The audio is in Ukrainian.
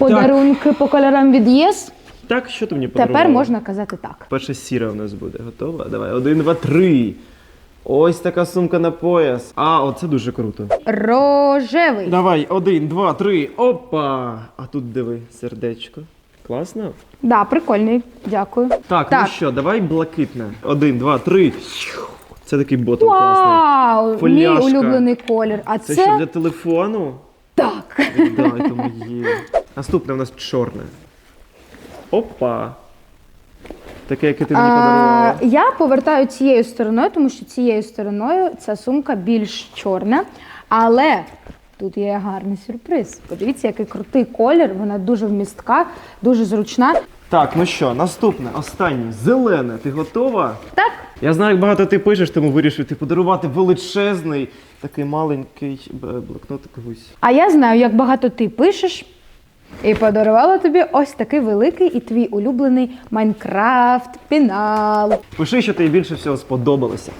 подарунки по кольорам від ЄС. Так, що ти мені подарувала? Тепер можна казати так. Перша сіра у нас буде. Готова? Давай. Один, два, три. Ось така сумка на пояс. А, оце дуже круто. Рожевий. Давай, один, два, три. Опа! А тут диви, сердечко. Класно? Да, прикольний. Дякую. Так, Так. ну що, давай блакитне. Один, два, три. Це такий ботл класний. Вау! Мій улюблений колір. А Це, це, що для телефону? так. Дай то моє. Наступне у нас чорне. Опа. Таке, яке ти мені подарувала. я повертаю цією стороною, тому що цією стороною ця сумка більш чорна. Але тут є гарний сюрприз. Подивіться, який крутий колір. Вона дуже вмістка, дуже зручна. Так, ну що, наступне, останнє, зелене. Ти готова? Так, Я знаю, як багато ти пишеш, тому вирішив ти подарувати величезний, такий маленький б- блокнотик а я знаю, як багато ти пишеш. І подарувала тобі ось такий великий і твій улюблений Майнкрафт пінал. Пиши, що тобі більше всього сподобалося.